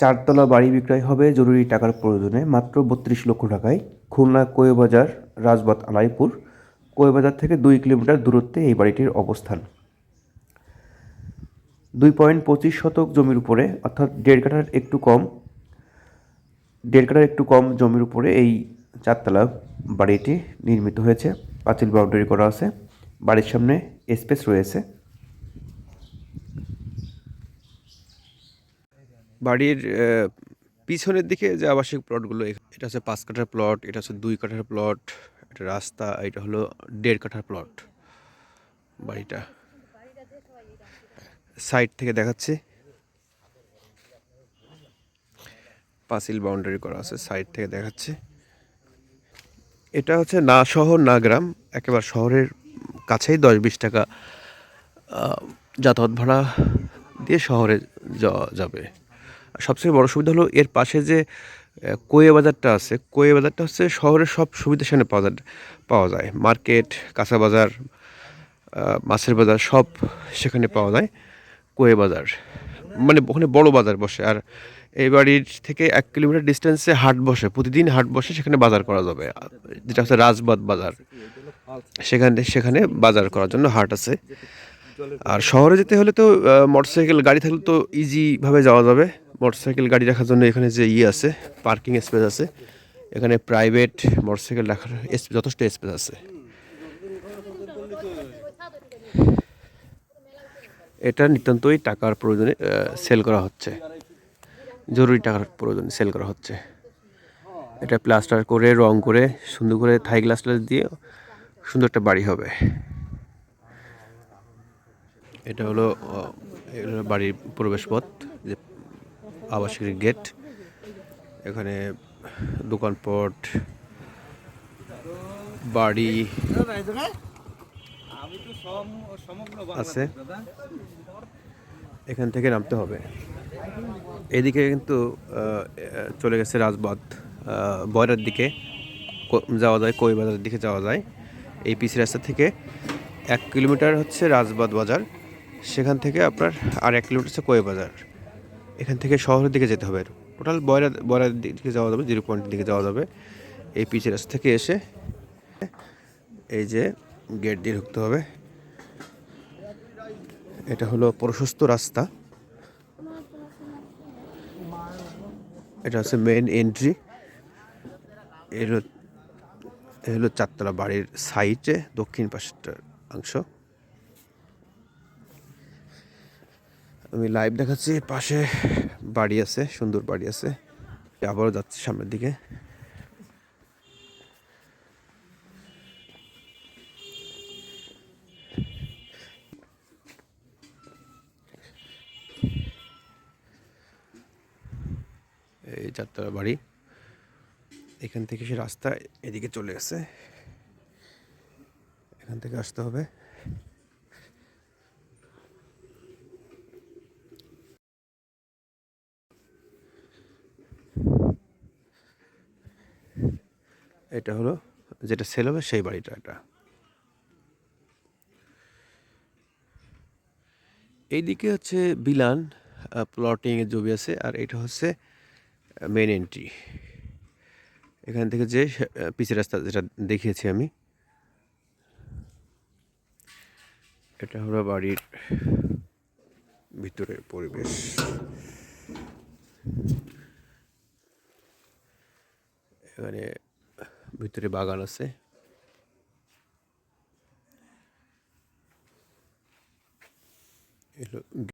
চারতলা বাড়ি বিক্রয় হবে জরুরি টাকার প্রয়োজনে মাত্র বত্রিশ লক্ষ টাকায়। খুলনা কোয়েবাজার রাজবাত আলাইপুর। কোয়েবাজার থেকে দুই কিলোমিটার দূরত্বে এই বাড়িটির অবস্থান। দুই পয়েন্ট পঁচিশ শতক জমির উপরে, অর্থাৎ দেড় কাঠার একটু কম, দেড় কাঠার একটু কম জমির উপরে এই চারতলা বাড়িটি নির্মিত হয়েছে। পাঁচিল বাউন্ডারি করা আছে। বাড়ির সামনে স্পেস রয়েছে। বাড়ির পিছনের দিকে যে আবাসিক প্লটগুলো এটা হচ্ছে পাঁচ কাঠার প্লট, এটা হচ্ছে দুই কাঠার প্লট, এটা রাস্তা, এটা হলো দেড় কাঠার প্লট বাড়িটা। সাইড থেকে দেখাচ্ছি। পাঁচিল বাউন্ডারি করা আছে সাইড থেকে দেখাচ্ছে। এটা হচ্ছে না শহর, না গ্রাম, একেবারে শহরের কাছেই দশ বিশ টাকা যাতায়াত ভাড়া দিয়ে শহরে যাওয়া যাবে। সবচেয়ে বড় সুবিধা হলো এর পাশে যে কোয়ে বাজারটা আছে, কোয়ে বাজারটা হচ্ছে শহরের সব সুবিধা সেখানে পাওয়া যায় পাওয়া যায়। মার্কেট, কাঁচা বাজার মাছের বাজার সব সেখানে পাওয়া যায়, কোয়ে বাজার। মানে ওখানে বড় বাজার বসে, আর এই বাড়ির থেকে এক কিলোমিটার ডিস্টেন্সে হাট বসে, প্রতিদিন হাট বসে সেখানে বাজার করা যাবে, যেটা হচ্ছে রাজবাদ বাজার। সেখানে সেখানে বাজার করার জন্য হাট আছে। আর শহরে যেতে হলে তো মোটরসাইকেল গাড়ি থাকলে তো ইজিভাবে যাওয়া যাবে। মোটরসাইকেল গাড়ি রাখার জন্য এখানে যে ইয়ে আছে, পার্কিং স্পেস আছে, এখানে প্রাইভেট মোটরসাইকেল রাখার যথেষ্ট স্পেস আছে। এটা নিতান্তই টাকার প্রয়োজনে সেল করা হচ্ছে। জরুরি টাকার প্রয়োজনে সেল করা হচ্ছে। এটা প্লাস্টার করে, রং করে, সুন্দর করে থাই গ্লাস দিয়ে সুন্দর একটা বাড়ি হবে। এটা হলো বাড়ির প্রবেশ পথ যে আবাসিক গেট, এখানে দোকানপট, বাড়ি আছে। এখান থেকে নামতে হবে। এদিকে কিন্তু চলে গেছে রাজবাদ বয়রার দিকে। যাওয়া যায়, কই বাজারের দিকে যাওয়া যায়। এই পিসি রাস্তা থেকে এক কিলোমিটার হচ্ছে রাজবাদ বাজার। সেখান থেকে আপনার আর এক কিলোমিটার হচ্ছে কোয়ে বাজার। এখান থেকে শহরের দিকে যেতে হবে। টোটাল বয়রা বয়রার দিকে যাওয়া যাবে, জিরো পয়েন্টের দিকে যাওয়া যাবে। এই পিচি রাস্তা থেকে এসে এই যে গেট দিয়ে ঢুকতে হবে। এটা হলো প্রশস্ত রাস্তা। এটা হচ্ছে মেন এন্ট্রি এর হলো- হলো চারতলা বাড়ির সাইডে দক্ষিণ পাশের অংশ। আমি লাইভ দেখাচ্ছি। পাশে বাড়ি আছে, সুন্দর বাড়ি আছে। আবারও যাচ্ছি সামনের দিকে। এই চারতলা বাড়ি। এখান থেকে সে রাস্তা এদিকে চলে গেছে। এখান থেকে আসতে হবে। এটা হলো যেটা সেল হবে সেই বাড়িটা এটা। এইদিকে হচ্ছে বিলান প্লটিং এর জমি আছে আর এটা হচ্ছে মেন এন্ট্রি এখান থেকে যে পিচের রাস্তা যেটা দেখিয়েছি আমি। এটা হলো বাড়ির ভিতরের পরিবেশ। এখানে ভিতরে বাগান আছে। এলো